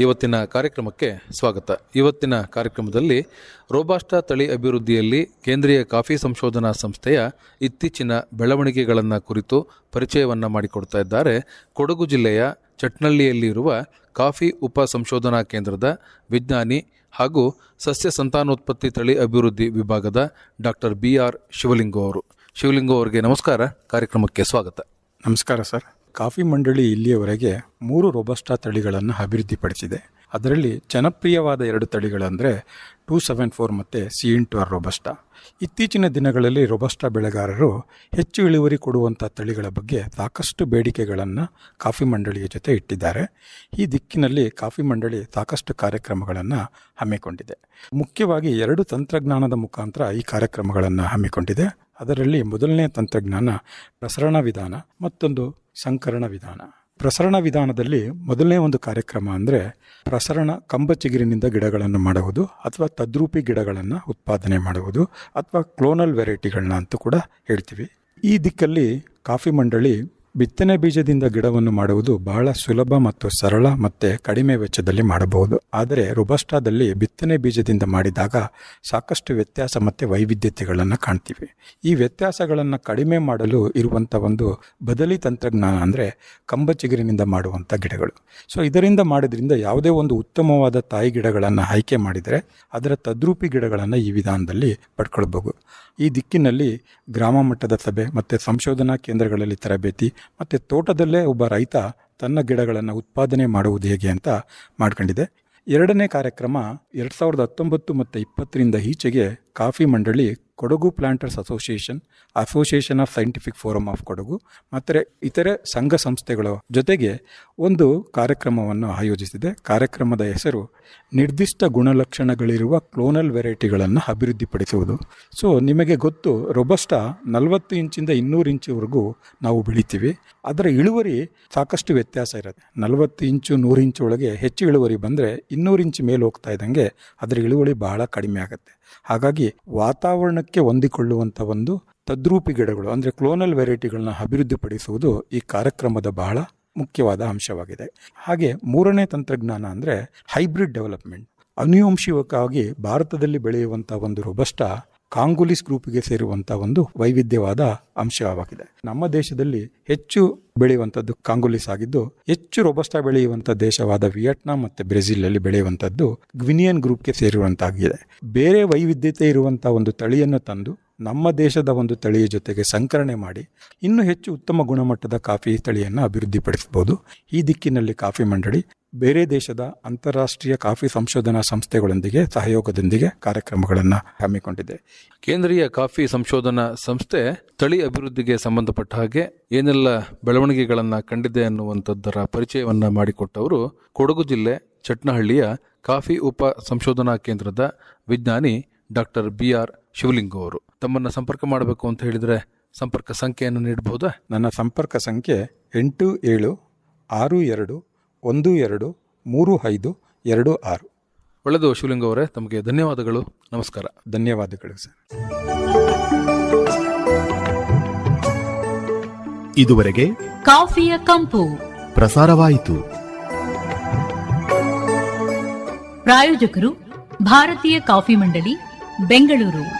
ಇವತ್ತಿನ ಕಾರ್ಯಕ್ರಮಕ್ಕೆ ಸ್ವಾಗತ. ಇವತ್ತಿನ ಕಾರ್ಯಕ್ರಮದಲ್ಲಿ ರೋಬಾಸ್ಟಾ ತಳಿ ಅಭಿವೃದ್ಧಿಯಲ್ಲಿ ಕೇಂದ್ರೀಯ ಕಾಫಿ ಸಂಶೋಧನಾ ಸಂಸ್ಥೆಯ ಇತ್ತೀಚಿನ ಬೆಳವಣಿಗೆಗಳನ್ನು ಕುರಿತು ಪರಿಚಯವನ್ನು ಮಾಡಿಕೊಡ್ತಾ ಇದ್ದಾರೆ. ಕೊಡಗು ಜಿಲ್ಲೆಯ ಚಟ್ನಳ್ಳಿಯಲ್ಲಿರುವ ಕಾಫಿ ಉಪ ಸಂಶೋಧನಾ ಕೇಂದ್ರದ ವಿಜ್ಞಾನಿ ಹಾಗೂ ಸಸ್ಯ ಸಂತಾನೋತ್ಪತ್ತಿ ತಳಿ ಅಭಿವೃದ್ಧಿ ವಿಭಾಗದ ಡಾಕ್ಟರ್ ಬಿ ಆರ್ ಶಿವಲಿಂಗೋ ಅವರು. ಶಿವಲಿಂಗೋ ಅವರಿಗೆ ನಮಸ್ಕಾರ. ಕಾರ್ಯಕ್ರಮಕ್ಕೆ ಸ್ವಾಗತ. ನಮಸ್ಕಾರ ಸರ್. ಕಾಫಿ ಮಂಡಳಿ ಇಲ್ಲಿಯವರೆಗೆ ಮೂರು ರೊಬಸ್ಟಾ ತಳಿಗಳನ್ನು ಅಭಿವೃದ್ಧಿಪಡಿಸಿದೆ. ಅದರಲ್ಲಿ ಜನಪ್ರಿಯವಾದ ಎರಡು ತಳಿಗಳಂದರೆ ಟೂ ಸೆವೆನ್ ಫೋರ್ ಮತ್ತು ಸಿ ಇಂಟು ಆರ್ ರೊಬಸ್ಟಾ. ಇತ್ತೀಚಿನ ದಿನಗಳಲ್ಲಿ ರೊಬಸ್ಟಾ ಬೆಳೆಗಾರರು ಹೆಚ್ಚು ಇಳುವರಿ ಕೊಡುವಂಥ ತಳಿಗಳ ಬಗ್ಗೆ ಸಾಕಷ್ಟು ಬೇಡಿಕೆಗಳನ್ನು ಕಾಫಿ ಮಂಡಳಿಯ ಜೊತೆ ಇಟ್ಟಿದ್ದಾರೆ. ಈ ದಿಕ್ಕಿನಲ್ಲಿ ಕಾಫಿ ಮಂಡಳಿ ಸಾಕಷ್ಟು ಕಾರ್ಯಕ್ರಮಗಳನ್ನು ಹಮ್ಮಿಕೊಂಡಿದೆ. ಮುಖ್ಯವಾಗಿ ಎರಡು ತಂತ್ರಜ್ಞಾನದ ಮುಖಾಂತರ ಈ ಕಾರ್ಯಕ್ರಮಗಳನ್ನು ಹಮ್ಮಿಕೊಂಡಿದೆ. ಅದರಲ್ಲಿ ಮೊದಲನೇ ತಂತ್ರಜ್ಞಾನ ಪ್ರಸರಣ ವಿಧಾನ, ಮತ್ತೊಂದು ಸಂಕರಣ ವಿಧಾನ. ಪ್ರಸರಣ ವಿಧಾನದಲ್ಲಿ ಮೊದಲನೇ ಒಂದು ಕಾರ್ಯಕ್ರಮ ಅಂದರೆ ಪ್ರಸರಣ ಕಂಬ ಚಿಗುರಿನಿಂದ ಗಿಡಗಳನ್ನು ಮಾಡುವುದು ಅಥವಾ ತದ್ರೂಪಿ ಗಿಡಗಳನ್ನು ಉತ್ಪಾದನೆ ಮಾಡುವುದು ಅಥವಾ ಕ್ಲೋನಲ್ ವೆರೈಟಿಗಳನ್ನ ಅಂತೂ ಕೂಡ ಹೇಳ್ತೀವಿ. ಈ ದಿಕ್ಕಲ್ಲಿ ಕಾಫಿ ಮಂಡಳಿ ಬಿತ್ತನೆ ಬೀಜದಿಂದ ಗಿಡವನ್ನು ಮಾಡುವುದು ಬಹಳ ಸುಲಭ ಮತ್ತು ಸರಳ ಮತ್ತು ಕಡಿಮೆ ವೆಚ್ಚದಲ್ಲಿ ಮಾಡಬಹುದು. ಆದರೆ ರುಬಸ್ಟಾದಲ್ಲಿ ಬಿತ್ತನೆ ಬೀಜದಿಂದ ಮಾಡಿದಾಗ ಸಾಕಷ್ಟು ವ್ಯತ್ಯಾಸ ಮತ್ತು ವೈವಿಧ್ಯತೆಗಳನ್ನು ಕಾಣ್ತೀವಿ. ಈ ವ್ಯತ್ಯಾಸಗಳನ್ನು ಕಡಿಮೆ ಮಾಡಲು ಇರುವಂಥ ಒಂದು ಬದಲಿ ತಂತ್ರಜ್ಞಾನ ಅಂದರೆ ಕಂಬ ಚಿಗುರಿನಿಂದ ಮಾಡುವಂಥ ಗಿಡಗಳು. ಸೊ ಇದರಿಂದ ಮಾಡಿದ್ರಿಂದ ಯಾವುದೇ ಒಂದು ಉತ್ತಮವಾದ ತಾಯಿ ಗಿಡಗಳನ್ನು ಆಯ್ಕೆ ಮಾಡಿದರೆ ಅದರ ತದ್ರೂಪಿ ಗಿಡಗಳನ್ನು ಈ ವಿಧಾನದಲ್ಲಿ ಪಡ್ಕೊಳ್ಬೋದು ಈ ದಿಕ್ಕಿನಲ್ಲಿ ಗ್ರಾಮ ಮಟ್ಟದ ಸಭೆ ಮತ್ತು ಸಂಶೋಧನಾ ಕೇಂದ್ರಗಳಲ್ಲಿ ತರಬೇತಿ ಮತ್ತು ತೋಟದಲ್ಲೇ ಒಬ್ಬ ರೈತ ತನ್ನ ಗಿಡಗಳನ್ನು ಉತ್ಪಾದನೆ ಮಾಡುವುದು ಹೇಗೆ ಅಂತ ಮಾಡ್ಕೊಂಡಿದೆ. ಎರಡನೇ ಕಾರ್ಯಕ್ರಮ ಎರಡು ಸಾವಿರದ ಹತ್ತೊಂಬತ್ತು ಮತ್ತು ಇಪ್ಪತ್ತರಿಂದ ಈಚೆಗೆ ಕಾಫಿ ಮಂಡಳಿ Kodagu planters association association of scientific forum of Kodagu ಮತ್ತು ಇತರೆ ಸಂಘ ಸಂಸ್ಥೆಗಳ ಜೊತೆಗೆ ಒಂದು ಕಾರ್ಯಕ್ರಮವನ್ನು ಆಯೋಜಿಸಿದೆ. ಕಾರ್ಯಕ್ರಮದ ಹೆಸರು ನಿರ್ದಿಷ್ಟ ಗುಣಲಕ್ಷಣಗಳಿರುವ ಕ್ಲೋನಲ್ ವೆರೈಟಿಗಳನ್ನು ಅಭಿವೃದ್ಧಿಪಡಿಸುವುದು. ಸೊ, ನಿಮಗೆ ಗೊತ್ತು, ರೊಬಸ್ಟ ನಲವತ್ತು ಇಂಚಿಂದ ಇನ್ನೂರು ಇಂಚುವರೆಗೂ ನಾವು ಬೆಳಿತೀವಿ. ಅದರ ಇಳುವರಿ ಸಾಕಷ್ಟು ವ್ಯತ್ಯಾಸ ಇರುತ್ತೆ. ನಲವತ್ತು ಇಂಚು ನೂರು ಇಂಚು ಒಳಗೆ ಹೆಚ್ಚು ಇಳುವರಿ ಬಂದರೆ ಇನ್ನೂರು ಇಂಚು ಮೇಲೆ ಹೋಗ್ತಾ ಇದ್ದಂಗೆ ಅದರ ಇಳುವರಿ ಬಹಳ ಕಡಿಮೆ ಆಗುತ್ತೆ. ಹಾಗಾಗಿ ವಾತಾವರಣಕ್ಕೆ ಹೊಂದಿಕೊಳ್ಳುವಂಥ ಒಂದು ತದ್ರೂಪಿ ಗಿಡಗಳು, ಅಂದರೆ ಕ್ಲೋನಲ್ ವೆರೈಟಿಗಳನ್ನ ಅಭಿವೃದ್ಧಿಪಡಿಸುವುದು ಈ ಕಾರ್ಯಕ್ರಮದ ಬಹಳ ಮುಖ್ಯವಾದ ಅಂಶವಾಗಿದೆ. ಹಾಗೆ ಮೂರನೇ ತಂತ್ರಜ್ಞಾನ ಅಂದರೆ ಹೈಬ್ರಿಡ್ ಡೆವಲಪ್ಮೆಂಟ್ ಅನುವಂಶಿಕವಾಗಿ ಭಾರತದಲ್ಲಿ ಬೆಳೆಯುವಂಥ ಒಂದು ರೊಬಸ್ಟಾ ಕಾಂಗುಲಿಸ್ ಗ್ರೂಪಿಗೆ ಸೇರುವಂಥ ಒಂದು ವೈವಿಧ್ಯವಾದ ಅಂಶವಾಗಿದೆ. ನಮ್ಮ ದೇಶದಲ್ಲಿ ಹೆಚ್ಚು ಬೆಳೆಯುವಂಥದ್ದು ಕಾಂಗುಲಿಸ್ ಆಗಿದ್ದು, ಹೆಚ್ಚು ರೊಬಸ್ಟಾ ಬೆಳೆಯುವಂಥ ದೇಶವಾದ ವಿಯೆಟ್ನಾಂ ಮತ್ತು ಬ್ರೆಜಿಲಲ್ಲಿ ಬೆಳೆಯುವಂಥದ್ದು ಗ್ವಿನಿಯನ್ ಗ್ರೂಪ್ಗೆ ಸೇರುವಂತಾಗಿದೆ. ಬೇರೆ ವೈವಿಧ್ಯತೆ ಇರುವಂಥ ಒಂದು ತಳಿಯನ್ನು ತಂದು ನಮ್ಮ ದೇಶದ ಒಂದು ತಳಿಯ ಜೊತೆಗೆ ಸಂಕರಣೆ ಮಾಡಿ ಇನ್ನೂ ಹೆಚ್ಚು ಉತ್ತಮ ಗುಣಮಟ್ಟದ ಕಾಫಿ ತಳಿಯನ್ನು ಅಭಿವೃದ್ಧಿಪಡಿಸಬಹುದು. ಈ ದಿಕ್ಕಿನಲ್ಲಿ ಕಾಫಿ ಮಂಡಳಿ ಬೇರೆ ದೇಶದ ಅಂತಾರಾಷ್ಟ್ರೀಯ ಕಾಫಿ ಸಂಶೋಧನಾ ಸಂಸ್ಥೆಗಳೊಂದಿಗೆ ಸಹಯೋಗದೊಂದಿಗೆ ಕಾರ್ಯಕ್ರಮಗಳನ್ನು ಹಮ್ಮಿಕೊಂಡಿದೆ. ಕೇಂದ್ರೀಯ ಕಾಫಿ ಸಂಶೋಧನಾ ಸಂಸ್ಥೆ ತಳಿ ಅಭಿವೃದ್ಧಿಗೆ ಸಂಬಂಧಪಟ್ಟ ಹಾಗೆ ಏನೆಲ್ಲ ಬೆಳವಣಿಗೆಗಳನ್ನು ಕಂಡಿದೆ ಅನ್ನುವಂಥದ್ದರ ಪರಿಚಯವನ್ನು ಮಾಡಿಕೊಟ್ಟವರು ಕೊಡಗು ಜಿಲ್ಲೆ ಚಟ್ನಹಳ್ಳಿಯ ಕಾಫಿ ಉಪ ಸಂಶೋಧನಾ ಕೇಂದ್ರದ ವಿಜ್ಞಾನಿ ಡಾಕ್ಟರ್ ಬಿ ಆರ್ ಶಿವಲಿಂಗು ಅವರು. ತಮ್ಮನ್ನ ಸಂಪರ್ಕ ಮಾಡಬೇಕು ಅಂತ ಹೇಳಿದರೆ ಸಂಪರ್ಕ ಸಂಖ್ಯೆಯನ್ನು ನೀಡಬಹುದಾ ನನ್ನ ಸಂಪರ್ಕ ಸಂಖ್ಯೆ ಎಂಟು ಏಳು ಆರು ಎರಡು ಒಂದು ಎರಡು ಮೂರು ಐದು ಎರಡು ಆರು. ಒಳ್ಳೆಯದು ಶಿವಲಿಂಗ ಅವರೇ. ತಮಗೆ ಧನ್ಯವಾದಗಳು. ನಮಸ್ಕಾರ. ಧನ್ಯವಾದಗಳು ಸರ್. ಇದುವರೆಗೆ ಕಾಫಿಯ ಕಂಪು. ಪ್ರಸಾರವಾಯಿತು. ಪ್ರಾಯೋಜಕರು ಭಾರತೀಯ ಕಾಫಿ ಮಂಡಳಿ ಬೆಂಗಳೂರು.